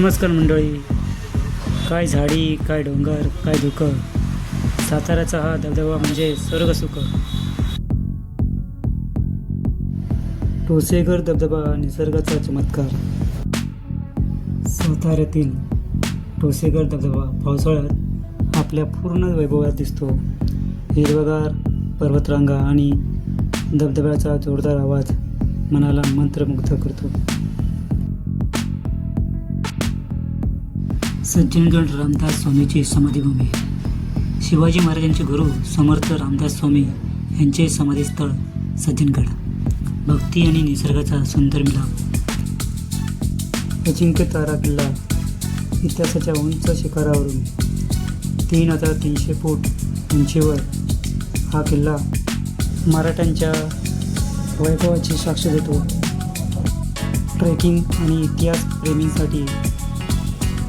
नमस्कार मंडळी. काय झाडी काय डोंगर काय धुकं? साताऱ्याचा हा धबधबा म्हणजे स्वर्गसुख. टोसेघर धबधबा निसर्गाचा चमत्कार. साताऱ्यातील टोसेघर धबधबा पावसाळ्यात आपल्या पूर्ण वैभवात दिसतो. हिरवगार पर्वतरांगा आणि धबधब्याचा जोरदार आवाज मनाला मंत्रमुग्ध करतो. सज्जनगड रामदास स्वामीची समाधीभूमी. शिवाजी महाराजांचे गुरु समर्थ रामदास स्वामी यांचे समाधीस्थळ सज्जनगड. भक्ती आणि निसर्गाचा सुंदर मिलाप. अजिंक्य तारा किल्ला इतिहासाच्या उंच शिखरावरून तीन हजार तीनशे फूट उंचीवर हा किल्ला मराठ्यांच्या वैभवाची साक्ष देतो. ट्रेकिंग आणि इतिहास प्रेमींसाठी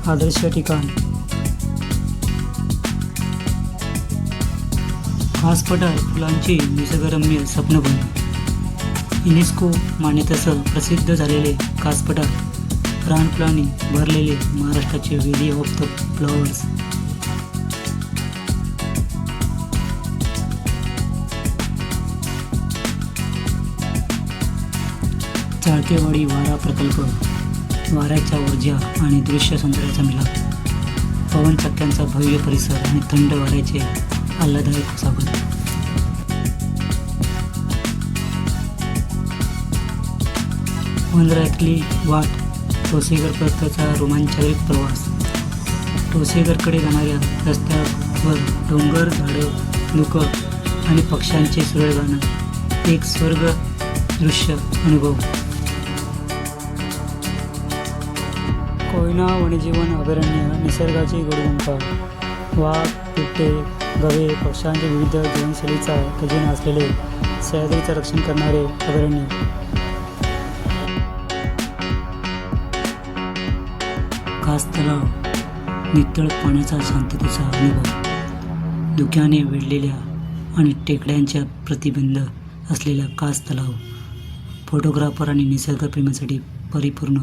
आदर्श ठिकाण. खास पठार फुलांची निसर्गरम्य स्वप्नभूमी. युनेस्को मान्यतेसह प्रसिद्ध झालेले कास प्राणप्राणी भरलेले महाराष्ट्राचे valley of the flowers. Chalkewadi वारा प्रकल्प. वाऱ्याच्या ऊर्जा आणि दृश्य सौंदर्याचा मिलाप पवन चक्क्यांचा भव्य परिसर आणि थंड वाऱ्याचे आल्हादायक स्वागत. मंदिरातली वाट टोसेगरपर्यंतचा रोमांचक प्रवास. टोसेगरकडे जाणाऱ्या रस्त्यावर डोंगर झाडं धुकं आणि पक्ष्यांचे सुरळ गाणं. एक स्वर्ग दृश्य अनुभव. कोयना वन्यजीवन अभयारण्य निसर्गाची गुणवंता वाघ बिबटे गवे पक्ष्यांच्या विविध जीवनशैलीचा खजिन असलेले सह्याद्रीचं रक्षण करणारे अभयारण्य. कास तलाव नितळ पाण्याचा शांततेचा अनुभव धुक्याने वेढलेल्या आणि टेकड्यांच्या प्रतिबंध असलेला कास तलाव फोटोग्राफर आणि निसर्गप्रेमीसाठी परिपूर्ण